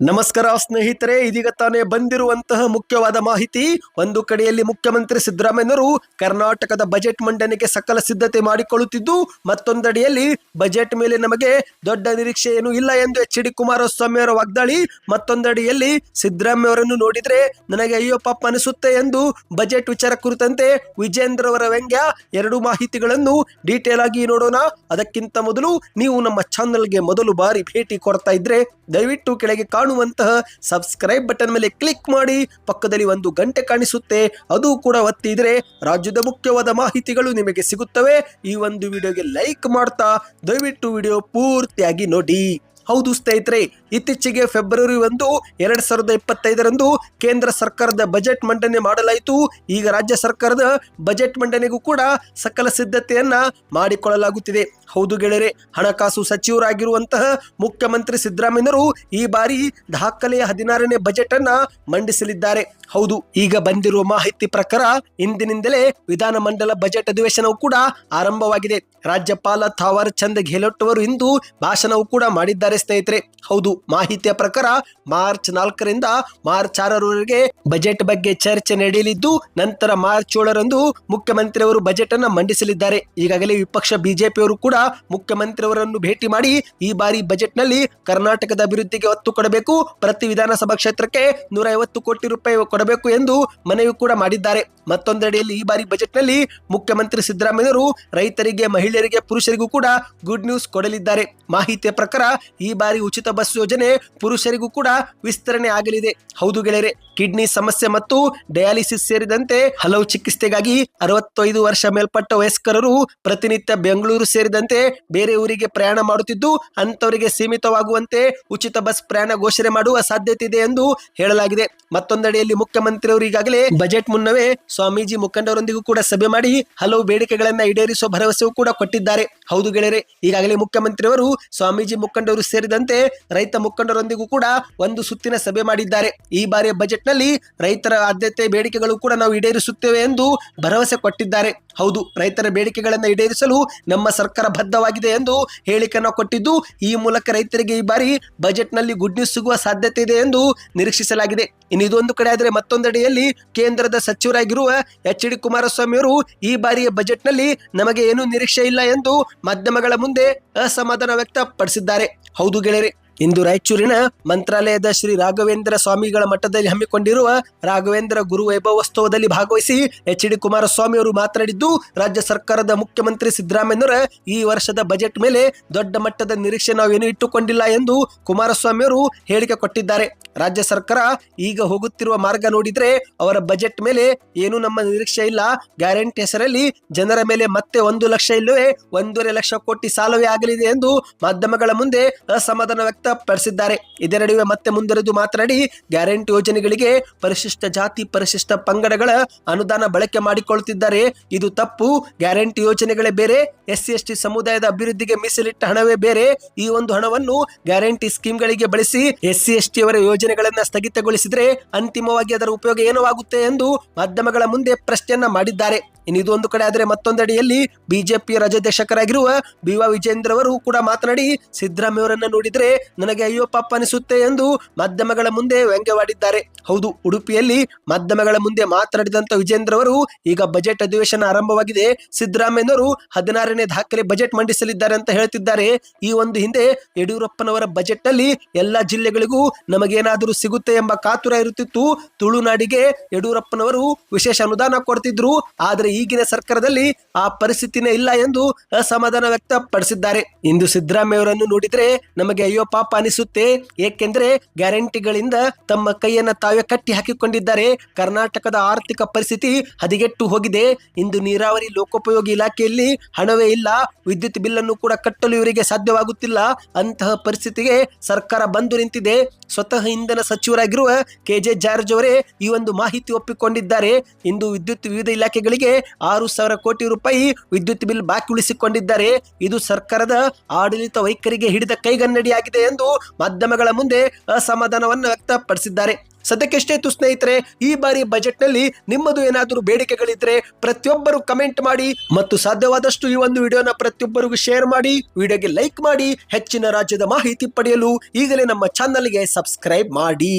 ನಮಸ್ಕಾರ ಸ್ನೇಹಿತರೆ, ಇದೀಗ ತಾನೇ ಬಂದಿರುವಂತಹ ಮುಖ್ಯವಾದ ಮಾಹಿತಿ. ಒಂದು ಕಡೆಯಲ್ಲಿ ಮುಖ್ಯಮಂತ್ರಿ ಸಿದ್ದರಾಮಯ್ಯನವರು ಕರ್ನಾಟಕದ ಬಜೆಟ್ ಮಂಡನೆಗೆ ಸಕಲ ಸಿದ್ಧತೆ ಮಾಡಿಕೊಳ್ಳುತ್ತಿದ್ದು, ಮತ್ತೊಂದಡಿಯಲ್ಲಿ ಬಜೆಟ್ ಮೇಲೆ ನಮಗೆ ದೊಡ್ಡ ನಿರೀಕ್ಷೆ ಏನೂ ಇಲ್ಲ ಎಂದು ಎಚ್ ಡಿ ಕುಮಾರಸ್ವಾಮಿ ಅವರ ವಾಗ್ದಾಳಿ. ಮತ್ತೊಂದಡಿಯಲ್ಲಿ ಸಿದ್ದರಾಮಯ್ಯ ಅವರನ್ನು ನೋಡಿದ್ರೆ, ನನಗೆ ಅಯ್ಯೋ ಪಾಪ ಅನಿಸುತ್ತೆ ಎಂದು ಬಜೆಟ್ ವಿಚಾರ ಕುರಿತಂತೆ ವಿಜೇಂದ್ರ ಅವರ ವ್ಯಂಗ್ಯ ಎರಡು ಮಾಹಿತಿಗಳನ್ನು ಡೀಟೇಲ್ ಆಗಿ ನೋಡೋಣ. ಅದಕ್ಕಿಂತ ಮೊದಲು ನೀವು ನಮ್ಮ ಚಾನಲ್ಗೆ ಮೊದಲು ಬಾರಿ ಭೇಟಿ ಕೊಡ್ತಾ ಇದ್ರೆ, ದಯವಿಟ್ಟು ಕೆಳಗೆ ಕಾಣುವಂತಹ ಸಬ್ಸ್ಕ್ರೈಬ್ ಬಟನ್ ಮೇಲೆ ಕ್ಲಿಕ್ ಮಾಡಿ, ಪಕ್ಕದಲ್ಲಿ ಒಂದು ಗಂಟೆ ಕಾಣಿಸುತ್ತೆ, ಅದು ಕೂಡ ಒತ್ತಿದ್ರೆ ರಾಜ್ಯದ ಮುಖ್ಯವಾದ ಮಾಹಿತಿಗಳು ನಿಮಗೆ ಸಿಗುತ್ತವೆ. ಈ ಒಂದು ವಿಡಿಯೋಗೆ ಲೈಕ್ ಮಾಡ್ತಾ, ದಯವಿಟ್ಟು ವಿಡಿಯೋ ಪೂರ್ತಿಯಾಗಿ ನೋಡಿ. ಹೌದು ಸ್ನೇಹಿತರೆ ಇತ್ತೀಚೆಗೆ ಫೆಬ್ರವರಿ ಒಂದು, ಎರಡ್ ಸಾವಿರದ ಇಪ್ಪತ್ತೈದರಂದು ಕೇಂದ್ರ ಸರ್ಕಾರದ ಬಜೆಟ್ ಮಂಡನೆ ಮಾಡಲಾಯಿತು. ಈಗ ರಾಜ್ಯ ಸರ್ಕಾರದ ಬಜೆಟ್ ಮಂಡನೆಗೂ ಕೂಡ ಸಕಲ ಸಿದ್ಧತೆಯನ್ನ ಮಾಡಿಕೊಳ್ಳಲಾಗುತ್ತಿದೆ. ಹೌದು ಗೆಳೆಯರೆ, ಹಣಕಾಸು ಸಚಿವರಾಗಿರುವಂತಹ ಮುಖ್ಯಮಂತ್ರಿ ಸಿದ್ದರಾಮಯ್ಯರು ಈ ಬಾರಿ ದಾಖಲೆಯ ಹದಿನಾರನೇ ಬಜೆಟ್ ಅನ್ನ ಮಂಡಿಸಲಿದ್ದಾರೆ. ಹೌದು, ಈಗ ಬಂದಿರುವ ಮಾಹಿತಿ ಪ್ರಕಾರ ಇಂದಿನಿಂದಲೇ ವಿಧಾನಮಂಡಲ ಬಜೆಟ್ ಅಧಿವೇಶನವು ಕೂಡ ಆರಂಭವಾಗಿದೆ. ರಾಜ್ಯಪಾಲ ಥಾವರ್ ಚಂದ್ ಗೆಹ್ಲೋಟ್ ಅವರು ಇಂದು ಭಾಷಣವು ಕೂಡ ಮಾಡಿದ್ದಾರೆ ಸ್ನೇಹಿತರೆ. ಹೌದು ಮಾಹಿತಿಯ ಪ್ರಕಾರ ಮಾರ್ಚ್ ನಾಲ್ಕರಿಂದ ಮಾರ್ಚ್ ಆರರವರೆಗೆ ಬಜೆಟ್ ಬಗ್ಗೆ ಚರ್ಚೆ ನಡೆಯಲಿದ್ದು, ನಂತರ ಮಾರ್ಚ್ ಏಳರಂದು ಮುಖ್ಯಮಂತ್ರಿ ಅವರು ಬಜೆಟ್ ಅನ್ನು ಮಂಡಿಸಲಿದ್ದಾರೆ. ಈಗಾಗಲೇ ವಿಪಕ್ಷ ಬಿಜೆಪಿಯವರು ಕೂಡ ಮುಖ್ಯಮಂತ್ರಿ ಅವರನ್ನು ಭೇಟಿ ಮಾಡಿ ಈ ಬಾರಿ ಬಜೆಟ್ನಲ್ಲಿ ಕರ್ನಾಟಕದ ಅಭಿವೃದ್ಧಿಗೆ ಒತ್ತು ಕೊಡಬೇಕು, ಪ್ರತಿ ವಿಧಾನಸಭಾ ಕ್ಷೇತ್ರಕ್ಕೆ ನೂರ ಐವತ್ತು ಕೋಟಿ ರೂಪಾಯಿ ಕೊಡಬೇಕು ಎಂದು ಮನವಿ ಕೂಡ ಮಾಡಿದ್ದಾರೆ. ಮತ್ತೊಂದೆಡೆಯಲ್ಲಿ ಈ ಬಾರಿ ಬಜೆಟ್ನಲ್ಲಿ ಮುಖ್ಯಮಂತ್ರಿ ಸಿದ್ದರಾಮಯ್ಯರು ರೈತರಿಗೆ, ಮಹಿಳೆಯರಿಗೆ, ಪುರುಷರಿಗೂ ಕೂಡ ಗುಡ್ ನ್ಯೂಸ್ ಕೊಡಲಿದ್ದಾರೆ. ಮಾಹಿತಿಯ ಪ್ರಕಾರ ಈ ಬಾರಿ ಉಚಿತ ಬಸ್ ಪುರುಷರಿಗೂ ಕೂಡ ವಿಸ್ತರಣೆ ಆಗಲಿದೆ. ಹೌದು ಗೆಳೆಯರೆ ಕಿಡ್ನಿ ಸಮಸ್ಯೆ ಮತ್ತು ಡಯಾಲಿಸಿಸ್ ಸೇರಿದಂತೆ ಹಲವು ಚಿಕಿತ್ಸೆಗಾಗಿ ಅರವತ್ತೈದು ವರ್ಷ ಮೇಲ್ಪಟ್ಟ ವಯಸ್ಕರರು ಪ್ರತಿನಿತ್ಯ ಬೆಂಗಳೂರು ಸೇರಿದಂತೆ ಬೇರೆ ಊರಿಗೆ ಪ್ರಯಾಣ ಮಾಡುತ್ತಿದ್ದು ಅಂತವರಿಗೆ ಸೀಮಿತವಾಗುವಂತೆ ಉಚಿತ ಬಸ್ ಪ್ರಯಾಣ ಘೋಷಣೆ ಮಾಡುವ ಸಾಧ್ಯತೆ ಇದೆ ಎಂದು ಹೇಳಲಾಗಿದೆ. ಮತ್ತೊಂದೆಡೆಯಲ್ಲಿ ಮುಖ್ಯಮಂತ್ರಿಯವರು ಈಗಾಗಲೇ ಬಜೆಟ್ ಮುನ್ನವೇ ಸ್ವಾಮೀಜಿ ಮುಖಂಡರೊಂದಿಗೂ ಕೂಡ ಸಭೆ ಮಾಡಿ ಹಲವು ಬೇಡಿಕೆಗಳನ್ನು ಈಡೇರಿಸುವ ಭರವಸೆಯೂ ಕೂಡ ಕೊಟ್ಟಿದ್ದಾರೆ. ಹೌದು ಗೆಳೆಯರೆ, ಈಗಾಗಲೇ ಮುಖ್ಯಮಂತ್ರಿಯವರು ಸ್ವಾಮೀಜಿ ಮುಖಂಡರು ಸೇರಿದಂತೆ ರೈತ ಮುಖಂಡರೊಂದಿಗೂ ಕೂಡ ಒಂದು ಸುತ್ತಿನ ಸಭೆ ಮಾಡಿದ್ದಾರೆ. ಈ ಬಾರಿಯ ಬಜೆಟ್ ನಲ್ಲಿ ರೈತರ ಆದ್ಯತೆ ಬೇಡಿಕೆಗಳು ಕೂಡ ನಾವು ಈಡೇರಿಸುತ್ತೇವೆ ಎಂದು ಭರವಸೆ ಕೊಟ್ಟಿದ್ದಾರೆ. ಹೌದು, ರೈತರ ಬೇಡಿಕೆಗಳನ್ನು ಈಡೇರಿಸಲು ನಮ್ಮ ಸರ್ಕಾರ ಬದ್ಧವಾಗಿದೆ ಎಂದು ಹೇಳಿಕೆಯನ್ನು ಕೊಟ್ಟಿದ್ದು, ಈ ಮೂಲಕ ರೈತರಿಗೆ ಈ ಬಾರಿ ಬಜೆಟ್ನಲ್ಲಿ ಗುಡ್ ನ್ಯೂಸ್ ಸಿಗುವ ಸಾಧ್ಯತೆ ಇದೆ ಎಂದು ನಿರೀಕ್ಷಿಸಲಾಗಿದೆ. ಇನ್ನು ಇದೊಂದು ಕಡೆ ಆದರೆ ಮತ್ತೊಂದೆಡೆಯಲ್ಲಿ ಕೇಂದ್ರದ ಸಚಿವರಾಗಿರುವ ಎಚ್ ಡಿ ಕುಮಾರಸ್ವಾಮಿ ಅವರು ಈ ಬಾರಿಯ ಬಜೆಟ್ನಲ್ಲಿ ನಮಗೆ ಏನೂ ನಿರೀಕ್ಷೆ ಇಲ್ಲ ಎಂದು ಮಾಧ್ಯಮಗಳ ಮುಂದೆ ಅಸಮಾಧಾನ ವ್ಯಕ್ತಪಡಿಸಿದ್ದಾರೆ. ಹೌದು ಗೆಳೆಯರೆ ಇಂದು ರಾಯಚೂರಿನ ಮಂತ್ರಾಲಯದ ಶ್ರೀ ರಾಘವೇಂದ್ರ ಸ್ವಾಮಿಗಳ ಮಠದಲ್ಲಿ ಹಮ್ಮಿಕೊಂಡಿರುವ ರಾಘವೇಂದ್ರ ಗುರು ವೈಭವೋತ್ಸವದಲ್ಲಿ ಭಾಗವಹಿಸಿ ಎಚ್ ಡಿ ಕುಮಾರಸ್ವಾಮಿ ಅವರು ಮಾತನಾಡಿದ್ದು, ರಾಜ್ಯ ಸರ್ಕಾರದ ಮುಖ್ಯಮಂತ್ರಿ ಸಿದ್ದರಾಮಯ್ಯನವರ ಈ ವರ್ಷದ ಬಜೆಟ್ ಮೇಲೆ ದೊಡ್ಡ ಮಟ್ಟದ ನಿರೀಕ್ಷೆ ನಾವೇನು ಇಟ್ಟುಕೊಂಡಿಲ್ಲ ಎಂದು ಕುಮಾರಸ್ವಾಮಿ ಅವರು ಹೇಳಿಕೆ ಕೊಟ್ಟಿದ್ದಾರೆ. ರಾಜ್ಯ ಸರ್ಕಾರ ಈಗ ಹೋಗುತ್ತಿರುವ ಮಾರ್ಗ ನೋಡಿದ್ರೆ ಅವರ ಬಜೆಟ್ ಮೇಲೆ ಏನು ನಮ್ಮ ನಿರೀಕ್ಷೆ ಇಲ್ಲ. ಗ್ಯಾರಂಟಿ ಹೆಸರಲ್ಲಿ ಜನರ ಮೇಲೆ ಮತ್ತೆ ಒಂದು ಲಕ್ಷ ಇಲ್ಲವೇ ಒಂದೂವರೆ ಲಕ್ಷ ಕೋಟಿ ಸಾಲವೇ ಆಗಲಿದೆ ಎಂದು ಮಾಧ್ಯಮಗಳ ಮುಂದೆ ಅಸಮಾಧಾನ ವ್ಯಕ್ತಪಡಿಸಿದ್ದಾರೆ ಇದೇ ನಡುವೆ ಮತ್ತೆ ಮುಂದುವರೆದು ಮಾತನಾಡಿ, ಗ್ಯಾರಂಟಿ ಯೋಜನೆಗಳಿಗೆ ಪರಿಶಿಷ್ಟ ಜಾತಿ, ಪರಿಶಿಷ್ಟ ಪಂಗಡಗಳ ಅನುದಾನ ಬಳಕೆ ಮಾಡಿಕೊಳ್ಳುತ್ತಿದ್ದಾರೆ. ಇದು ತಪ್ಪು. ಗ್ಯಾರಂಟಿ ಯೋಜನೆಗಳೇ ಬೇರೆ. ಎಸ್ ಸಿ ಎಸ್ ಸಮುದಾಯದ ಅಭಿವೃದ್ಧಿಗೆ ಮೀಸಲಿಟ್ಟ ಹಣವೇ ಬೇರೆ. ಈ ಒಂದು ಹಣವನ್ನು ಗ್ಯಾರಂಟಿ ಸ್ಕೀಮ್ಗಳಿಗೆ ಬಳಸಿ ಎಸ್ ಸಿ ಎಸ್ ಟಿ ಅವರ ಯೋಜನೆಗಳನ್ನು ಸ್ಥಗಿತಗೊಳಿಸಿದರೆ ಅಂತಿಮವಾಗಿ ಅದರ ಉಪಯೋಗ ಏನವಾಗುತ್ತೆ ಎಂದು ಮಾಧ್ಯಮಗಳ ಮುಂದೆ ಪ್ರಶ್ನೆಯನ್ನ ಮಾಡಿದ್ದಾರೆ. ಇನ್ನು ಇದು ಒಂದು ಕಡೆ ಆದರೆ ಮತ್ತೊಂದಡಿಯಲ್ಲಿ ಬಿಜೆಪಿಯ ರಾಜ್ಯಾಧ್ಯಕ್ಷಕರಾಗಿರುವ ಬಿ ವಾ ವಿಜೇಂದ್ರ ಅವರು ಕೂಡ ಮಾತನಾಡಿ ಸಿದ್ದರಾಮಯ್ಯವರನ್ನು ನೋಡಿದ್ರೆ ನನಗೆ ಅಯ್ಯೋ ಪಾಪ ಅನಿಸುತ್ತೆ ಎಂದು ಮಾಧ್ಯಮಗಳ ಮುಂದೆ ವ್ಯಂಗ್ಯವಾಡಿದ್ದಾರೆ. ಹೌದು, ಉಡುಪಿಯಲ್ಲಿ ಮಾಧ್ಯಮಗಳ ಮುಂದೆ ಮಾತನಾಡಿದಂತ ವಿಜೇಂದ್ರ ಅವರು, ಈಗ ಬಜೆಟ್ ಅಧಿವೇಶನ ಆರಂಭವಾಗಿದೆ. ಸಿದ್ದರಾಮಯ್ಯನವರು ಹದಿನಾರನೇ ದಾಖಲೆ ಬಜೆಟ್ ಮಂಡಿಸಲಿದ್ದಾರೆ ಅಂತ ಹೇಳ್ತಿದ್ದಾರೆ. ಈ ಒಂದು ಹಿಂದೆ ಯಡಿಯೂರಪ್ಪನವರ ಬಜೆಟ್ನಲ್ಲಿ ಎಲ್ಲಾ ಜಿಲ್ಲೆಗಳಿಗೂ ನಮಗೇನಾದರೂ ಸಿಗುತ್ತೆ ಎಂಬ ಕಾತುರ ಇರುತ್ತಿತ್ತು. ತುಳುನಾಡಿಗೆ ಯಡಿಯೂರಪ್ಪನವರು ವಿಶೇಷ ಅನುದಾನ ಕೊಡ್ತಿದ್ರು. ಆದರೆ ಈಗಿನ ಸರ್ಕಾರದಲ್ಲಿ ಆ ಪರಿಸ್ಥಿತಿನೇ ಇಲ್ಲ ಎಂದು ಅಸಮಾಧಾನ ವ್ಯಕ್ತಪಡಿಸಿದ್ದಾರೆ. ಇಂದು ಸಿದ್ದರಾಮಯ್ಯ ಅವರನ್ನು ನೋಡಿದ್ರೆ ನಮಗೆ ಅಯ್ಯೋ ಪಾಪ ಅನಿಸುತ್ತೆ. ಏಕೆಂದ್ರೆ ಗ್ಯಾರಂಟಿಗಳಿಂದ ತಮ್ಮ ಕೈಯನ್ನ ತಾವೇ ಕಟ್ಟಿ ಹಾಕಿಕೊಂಡಿದ್ದಾರೆ. ಕರ್ನಾಟಕದ ಆರ್ಥಿಕ ಪರಿಸ್ಥಿತಿ ಹದಿಗೆಟ್ಟು ಹೋಗಿದೆ. ಇಂದು ನೀರಾವರಿ ಲೋಕೋಪಯೋಗಿ ಇಲಾಖೆಯಲ್ಲಿ ಹಣವೇ ಇಲ್ಲ. ವಿದ್ಯುತ್ ಬಿಲ್ ಅನ್ನು ಕೂಡ ಕಟ್ಟಲು ಇವರಿಗೆ ಸಾಧ್ಯವಾಗುತ್ತಿಲ್ಲ. ಅಂತಹ ಪರಿಸ್ಥಿತಿಗೆ ಸರ್ಕಾರ ಬಂದು ನಿಂತಿದೆ. ಸ್ವತಃ ಇಂಧನ ಸಚಿವರಾಗಿರುವ ಕೆ ಜೆ ಜಾರ್ಜ್ ಅವರೇ ಈ ಒಂದು ಮಾಹಿತಿ ಒಪ್ಪಿಕೊಂಡಿದ್ದಾರೆ. ಇಂದು ವಿದ್ಯುತ್ ವಿವಿಧ ಇಲಾಖೆಗಳಿಗೆ ಆರು ಸಾವಿರ ಕೋಟಿ ರೂಪಾಯಿ ವಿದ್ಯುತ್ ಬಿಲ್ ಬಾಕಿ ಉಳಿಸಿಕೊಂಡಿದ್ದಾರೆ. ಇದು ಸರ್ಕಾರದ ಆಡಳಿತ ವೈಖರಿಗೆ ಹಿಡಿದ ಕೈಗನ್ನಡಿಯಾಗಿದೆ ಎಂದು ಮಾಧ್ಯಮಗಳ ಮುಂದೆ ಅಸಮಾಧಾನವನ್ನು ವ್ಯಕ್ತಪಡಿಸಿದ್ದಾರೆ. ಸದ್ಯಕ್ಕೆ ತು ಸ್ನೇಹಿತರೆ, ಈ ಬಾರಿ ಬಜೆಟ್ನಲ್ಲಿ ನಿಮ್ಮದು ಏನಾದರೂ ಬೇಡಿಕೆಗಳಿದ್ರೆ ಪ್ರತಿಯೊಬ್ಬರು ಕಮೆಂಟ್ ಮಾಡಿ ಮತ್ತು ಸಾಧ್ಯವಾದಷ್ಟು ಈ ಒಂದು ವಿಡಿಯೋನ ಪ್ರತಿಯೊಬ್ಬರಿಗೂ ಶೇರ್ ಮಾಡಿ ವಿಡಿಯೋಗೆ ಲೈಕ್ ಮಾಡಿ, ಹೆಚ್ಚಿನ ರಾಜ್ಯದ ಮಾಹಿತಿ ಪಡೆಯಲು ಈಗಲೇ ನಮ್ಮ ಚಾನಲ್ಗೆ ಸಬ್ಸ್ಕ್ರೈಬ್ ಮಾಡಿ.